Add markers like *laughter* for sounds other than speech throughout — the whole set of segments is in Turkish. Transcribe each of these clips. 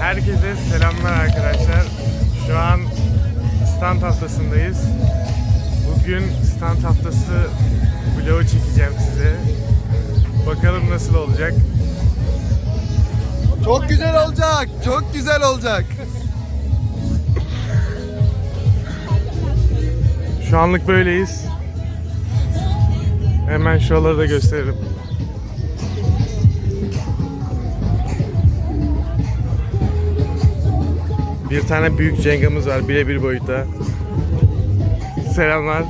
Herkese selamlar arkadaşlar. Şu an stand haftasındayız. Bugün stand haftası vlogu çekeceğim size. Bakalım nasıl olacak. Çok güzel olacak. Çok güzel olacak. Şu anlık böyleyiz. Hemen şuraları da gösteririm. Bir tane büyük cengamız var birebir boyutta. Selamlar.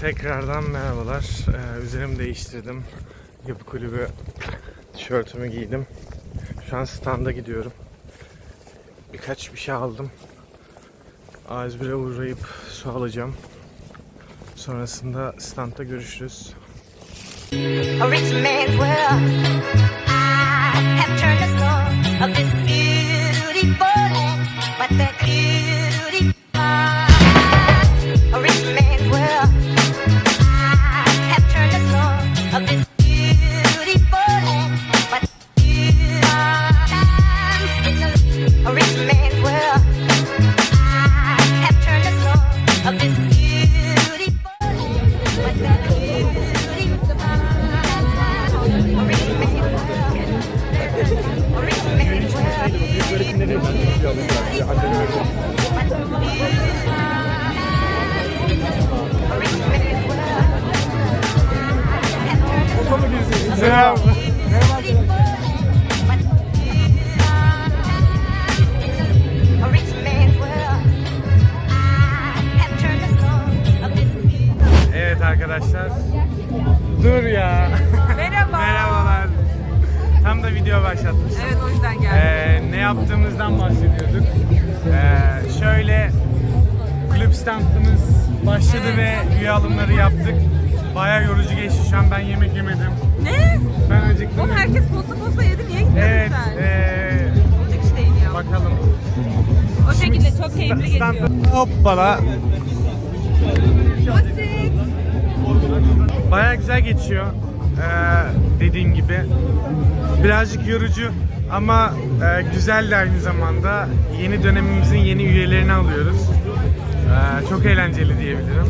Tekrardan merhabalar. Ee, üzerimi değiştirdim. Yapı kulübü tişörtümü giydim. Şu an standa gidiyorum. Birkaç bir şey aldım. A101'e uğrayıp su alacağım. Sonrasında standta görüşürüz. A rich man's world. I have turned the soul of this beautiful land, but that geçiyor. Stand- Hoppala. Bayağı güzel geçiyor. Ee, dediğin gibi. Birazcık yorucu ama e, güzel de aynı zamanda. Yeni dönemimizin yeni üyelerini alıyoruz. Ee, çok eğlenceli diyebilirim.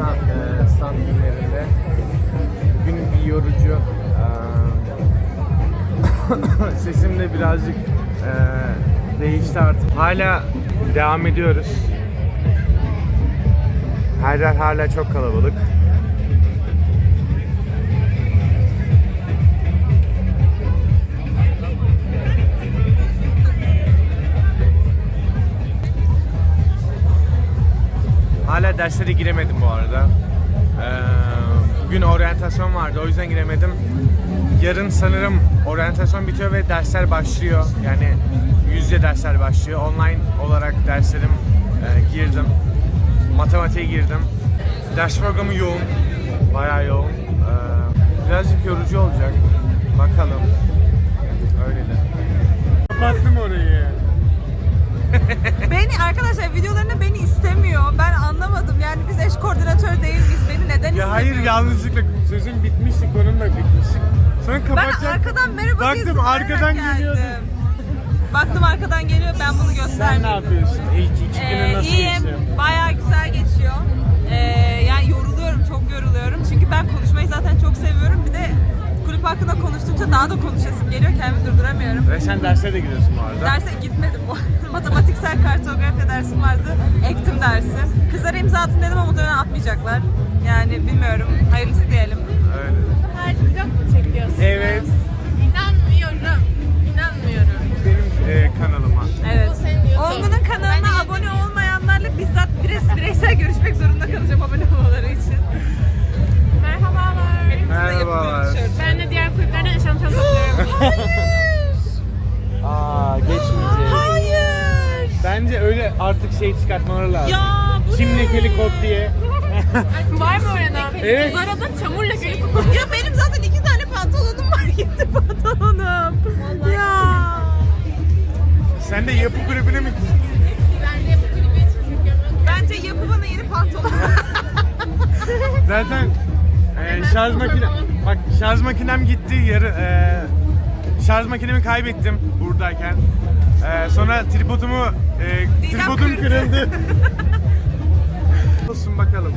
Stand, e, stand günlerinde. Bugün bir yorucu. Eee, *coughs* Sesim de birazcık eee, değişti artık. Hala devam ediyoruz. Her yer hala çok kalabalık. Hala derslere giremedim bu arada. Ee, bugün oryantasyon vardı o yüzden giremedim. Yarın sanırım oryantasyon bitiyor ve dersler başlıyor. Yani yüz yüze dersler başlıyor. Online olarak derslerim e, girdim. Matematiğe girdim. Ders programı yoğun. Bayağı yoğun. Ee, birazcık yorucu olacak. Bakalım. Öyle de. Kapattım orayı. Beni arkadaşlar videolarında beni anlamadım. Yani biz eş koordinatör değil miyiz? Beni neden Ya hayır yanlışlıkla sözüm bitmişti, konum da bitmişti. Sonra Ben kapatacak. arkadan merhaba Baktım diye zıplayarak arkadan geldim. geliyordu. Baktım arkadan geliyor ben bunu Sen ne yapıyorsun? İlk iki günün Ee, nasıl iyiyim. geçiyor? Bayağı güzel geçiyor. Ee, yani yoruluyorum, çok yoruluyorum. Çünkü ben konuşmayı zaten çok seviyorum. Bir de kulüp hakkında konuştukça daha da konuşasım geliyor. Kendimi durduramıyorum. Ve sen derse de gidiyorsun bu arada. Derse gitmedim. *laughs* Matematiksel kartografi dersim vardı. Ektim dersi. Kızlara imza atın dedim ama muhtemelen atmayacaklar. Yani bilmiyorum. Hayırlısı diyelim. Öyle. Her *laughs* Var mı öğrenen? Evet. Zara'da çamur lekeli Ya benim zaten iki tane pantolonum var *laughs* gitti pantolonum. Ya. Sen de yapı kulübüne mi? Ben de için çekiyorum. Bence yapı bana yeni pantolon. *laughs* Zaten e, şarj makine bak şarj makinem gitti yarı e, şarj makinemi kaybettim buradayken. E, sonra tripodumu e, tripodum kırıldı. Olsun bakalım.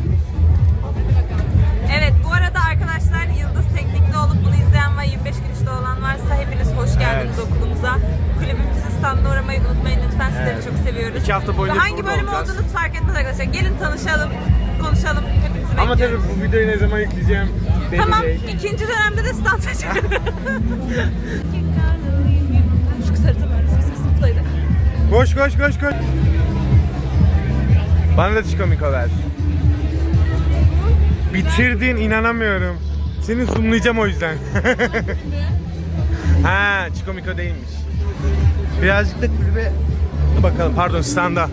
Evet bu arada arkadaşlar Yıldız Teknik'te olup bunu izleyen ve 25 gün işte olan varsa hepiniz hoş geldiniz Evet. okulumuza. Kulübümüzün standına uğramayı unutmayın lütfen sizleri Evet. çok seviyoruz. İki hafta boyunca hangi bölüm olacağız. olduğunuz fark etmez arkadaşlar. Gelin tanışalım, konuşalım. Hepinizi Ama tabii bu videoyu ne zaman yükleyeceğim belli Tamam değil. ikinci dönemde de stand *laughs* açalım. Şu kısaltamıyoruz. Bizim sınıftaydık. Koş koş koş koş. Bana da çikomiko ver. Bitirdin inanamıyorum. Seni zoomlayacağım o yüzden. *laughs* ha çikomiko değilmiş. Birazcık da kulübe bakalım pardon standa.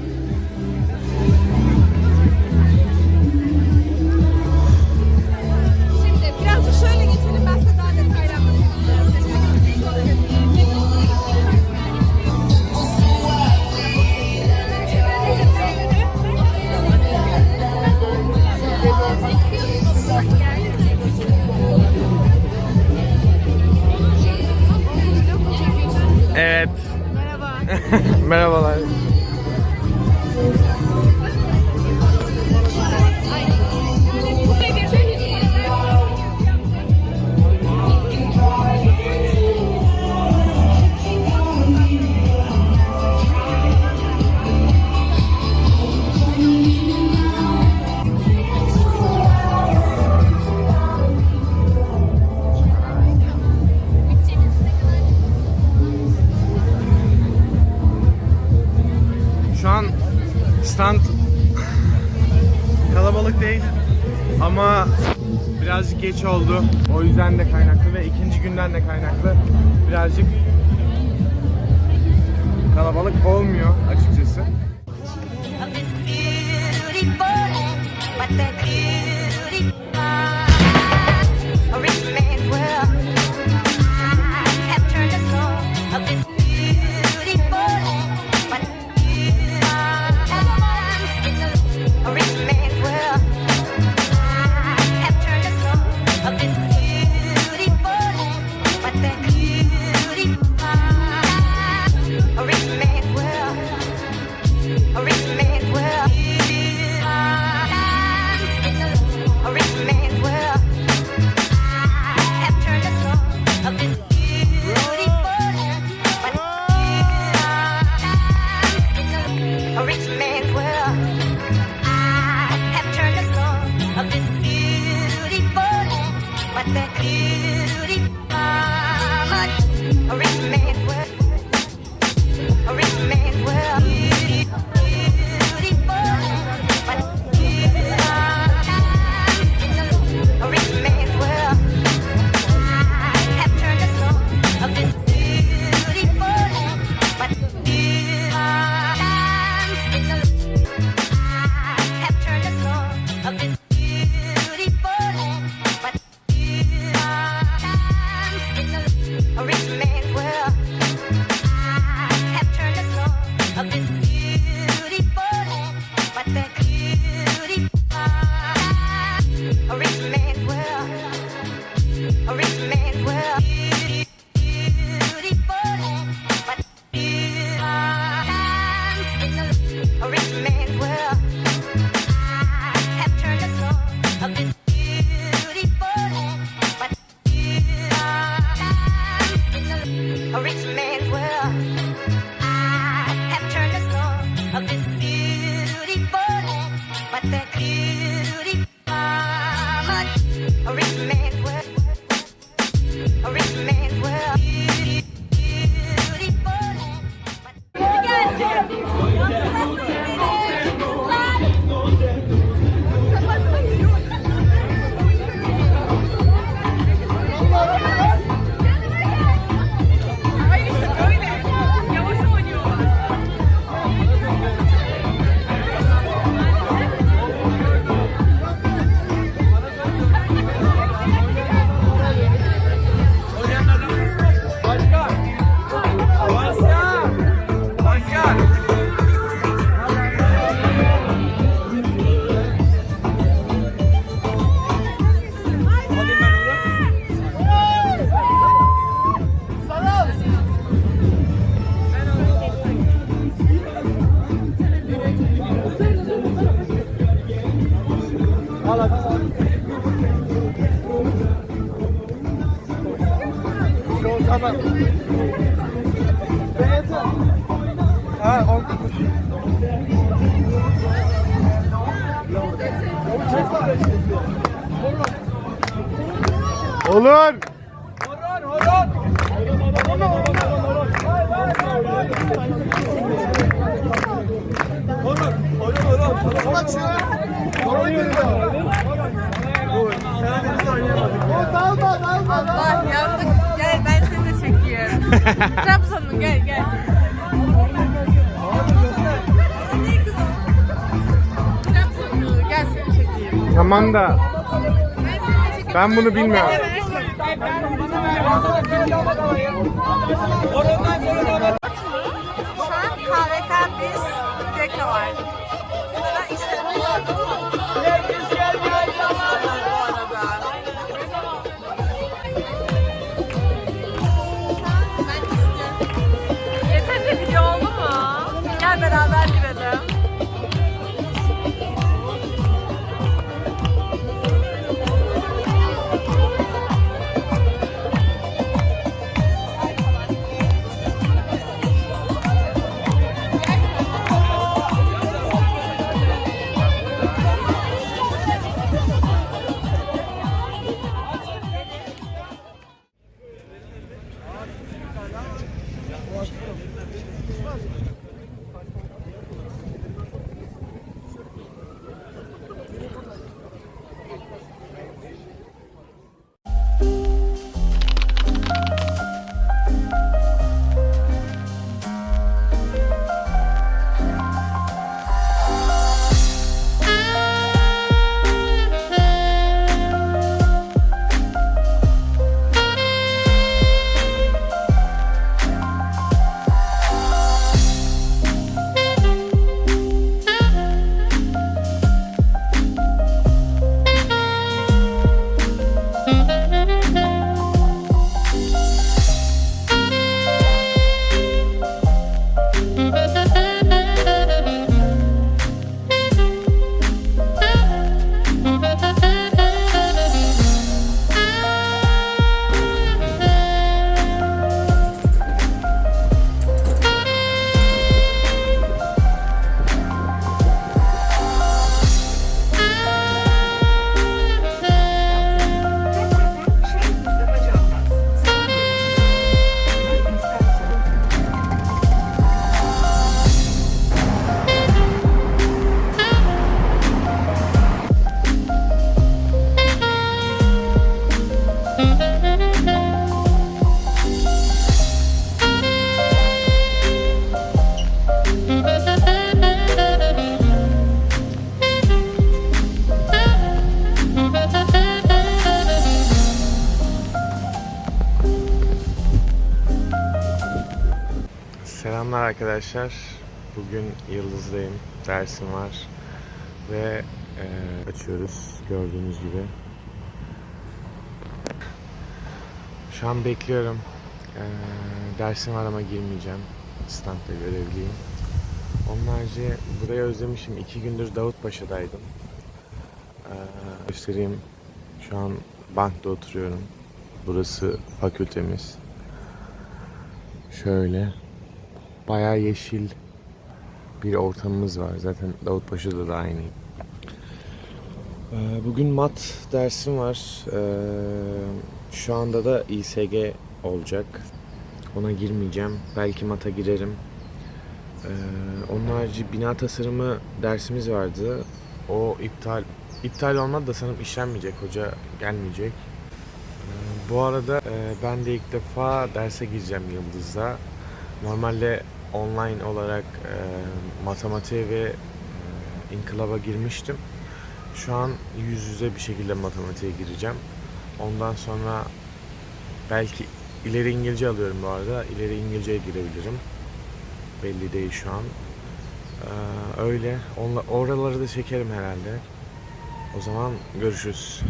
*laughs* Merhabalar. Oldu. O yüzden de kaynaklı ve ikinci günden de kaynaklı birazcık kalabalık olmuyor açıkçası. Çekeyim. Tamam da Ben bunu bilmiyorum. Şu an KVK biz Geko var. Arkadaşlar. Bugün Yıldız'dayım. Dersim var. Ve e, açıyoruz gördüğünüz gibi. Şu an bekliyorum. E, dersim var ama girmeyeceğim. Standta görevliyim. Onun harici burayı özlemişim. İki gündür Davutpaşa'daydım. E, göstereyim. Şu an bankta oturuyorum. Burası fakültemiz. Şöyle bayağı yeşil bir ortamımız var. Zaten Davutpaşa'da da aynı. Ee, Bugün mat dersim var. Ee, Şu anda da İSG olacak. Ona girmeyeceğim. Belki mata girerim. Ee, Onun harici bina tasarımı dersimiz vardı. O iptal iptal olmadı da sanırım işlenmeyecek. Hoca gelmeyecek. Bu arada e, ben de ilk defa derse gireceğim Yıldız'da. Normalde online olarak e, matematiğe ve e, inkılaba girmiştim. Şu an yüz yüze bir şekilde matematiğe gireceğim. Ondan sonra belki ileri İngilizce alıyorum bu arada. İleri İngilizceye girebilirim. Belli değil şu an. Ee, öyle. Onla, oraları da çekerim herhalde. O zaman görüşürüz.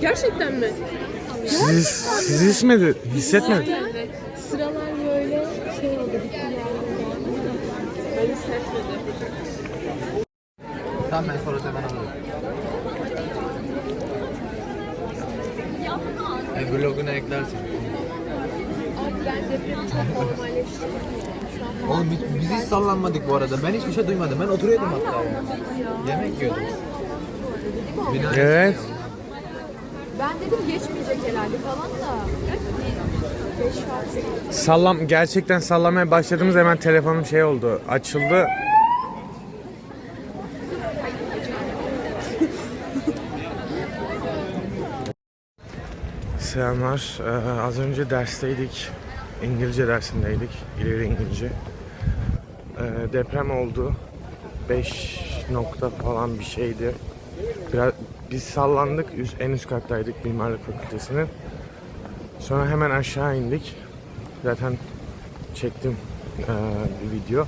Gerçekten mi? Siz, siz hismedi, hissetmedi. Sıralar böyle şey oldu bitti. Ben hissetmedim. Tamam ben sonra hemen alırım. E, vloguna eklersin. Abi ben depremi çok normalleştirdim ya. Şu an Oğlum biz, biz hiç sallanmadık bu arada. Ben hiçbir şey duymadım. Ben oturuyordum hatta. Yemek yiyordum. Bina Evet. Ben dedim geçmeyecek herhalde falan da. Beş var. Sallam gerçekten sallamaya başladığımız hemen telefonum şey oldu. Açıldı. Selamlar. Ee, az önce dersteydik. İngilizce dersindeydik. İleri İngilizce. Ee, deprem oldu. 5 nokta falan bir şeydi. Biraz biz sallandık. Üst, en üst kattaydık Mimarlık Fakültesi'nin. Sonra hemen aşağı indik. Zaten çektim eee, bir video.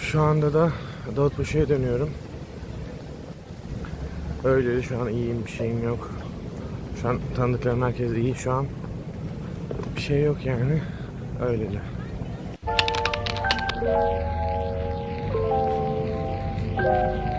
Şu anda da Davutpaşa'ya dönüyorum. Öyle şu an iyiyim, bir şeyim yok. Şu an tanıdıklarım herkes iyi şu an. Bir şey yok yani. Öyle de. Selamlar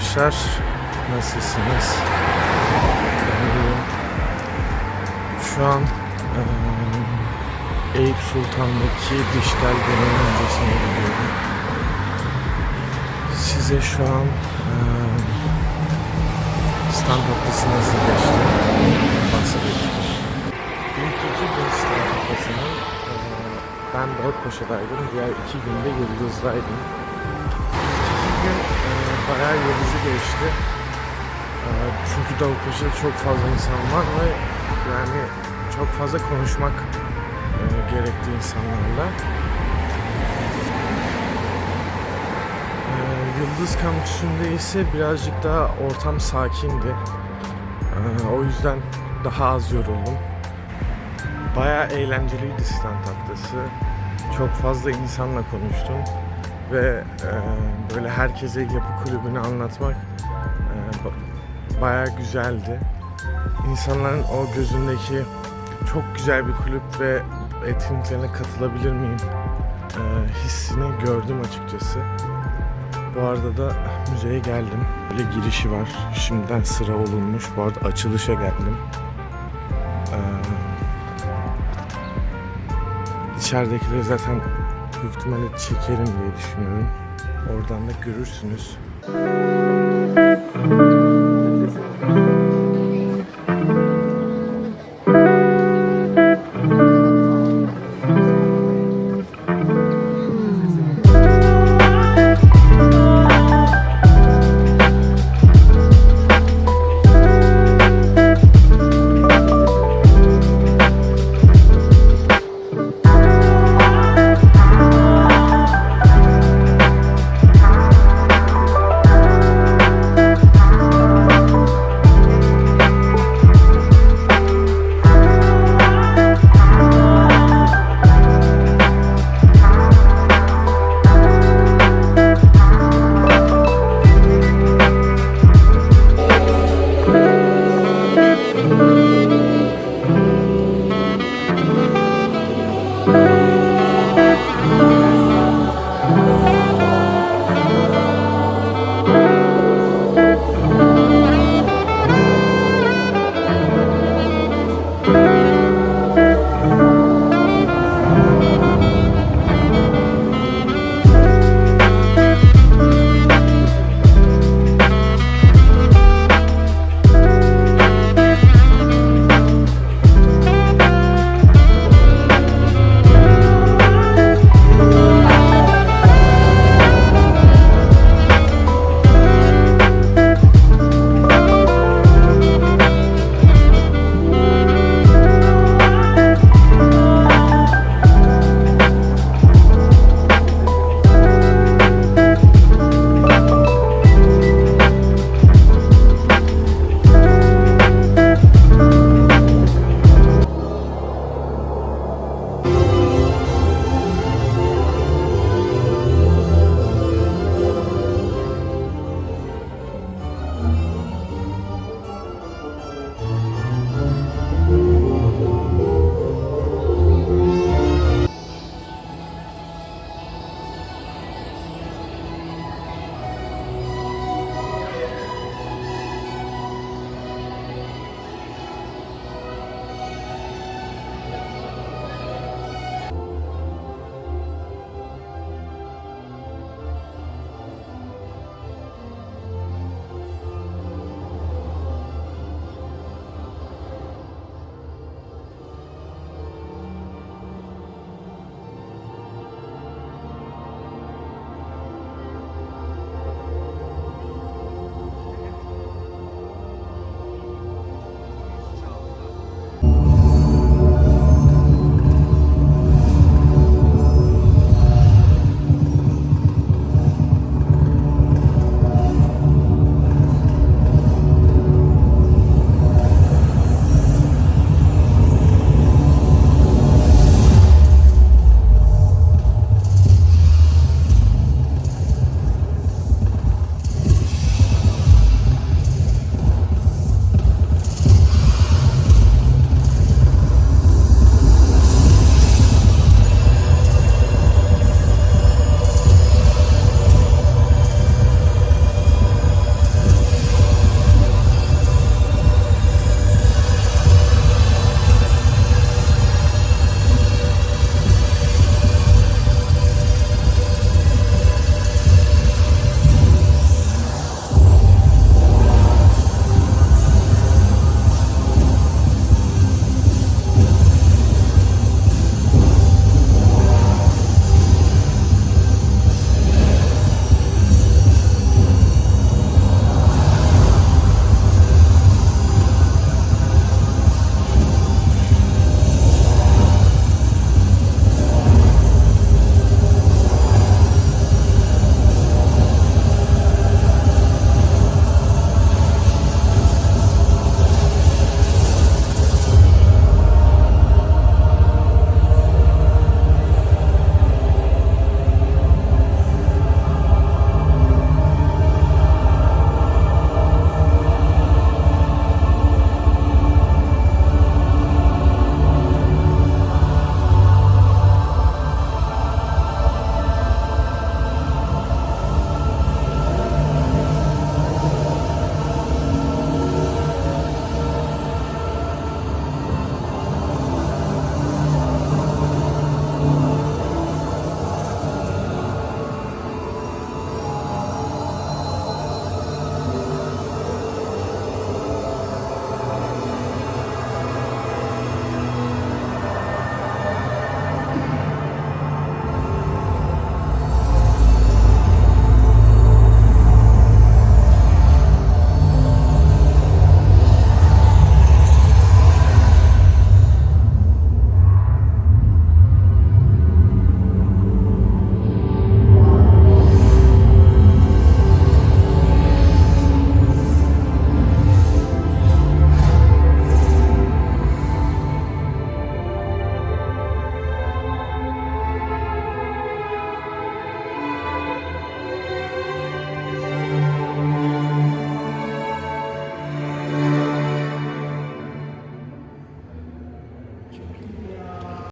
arkadaşlar. Nasılsınız? Şu an Eyüp Sultan'daki dijital deneyim öncesine gidiyorum. Size şu an stand haftası nasıl geçti bahsedeyim. İlk iki gün stand eee, ben Davutpaşa'daydım. Diğer iki günde Yıldız'daydım bayağı yorucu geçti. E, çünkü Davutpaşa'da çok fazla insan var ve yani çok fazla konuşmak e, gerekti insanlarla. E, Yıldız kampüsünde ise birazcık daha ortam sakindi. E, o yüzden daha az yoruldum. Bayağı eğlenceliydi stand haftası. Çok fazla insanla konuştum ve e, böyle herkese yapı kulübünü anlatmak e, ba- bayağı güzeldi. İnsanların o gözündeki çok güzel bir kulüp ve etkinliklerine katılabilir miyim e, hissini gördüm açıkçası. Bu arada da müzeye geldim. Böyle girişi var. Şimdiden sıra olunmuş. Bu arada açılışa geldim. Ee, içeridekileri zaten büyük ihtimalle çekerim diye düşünüyorum. Oradan da görürsünüz.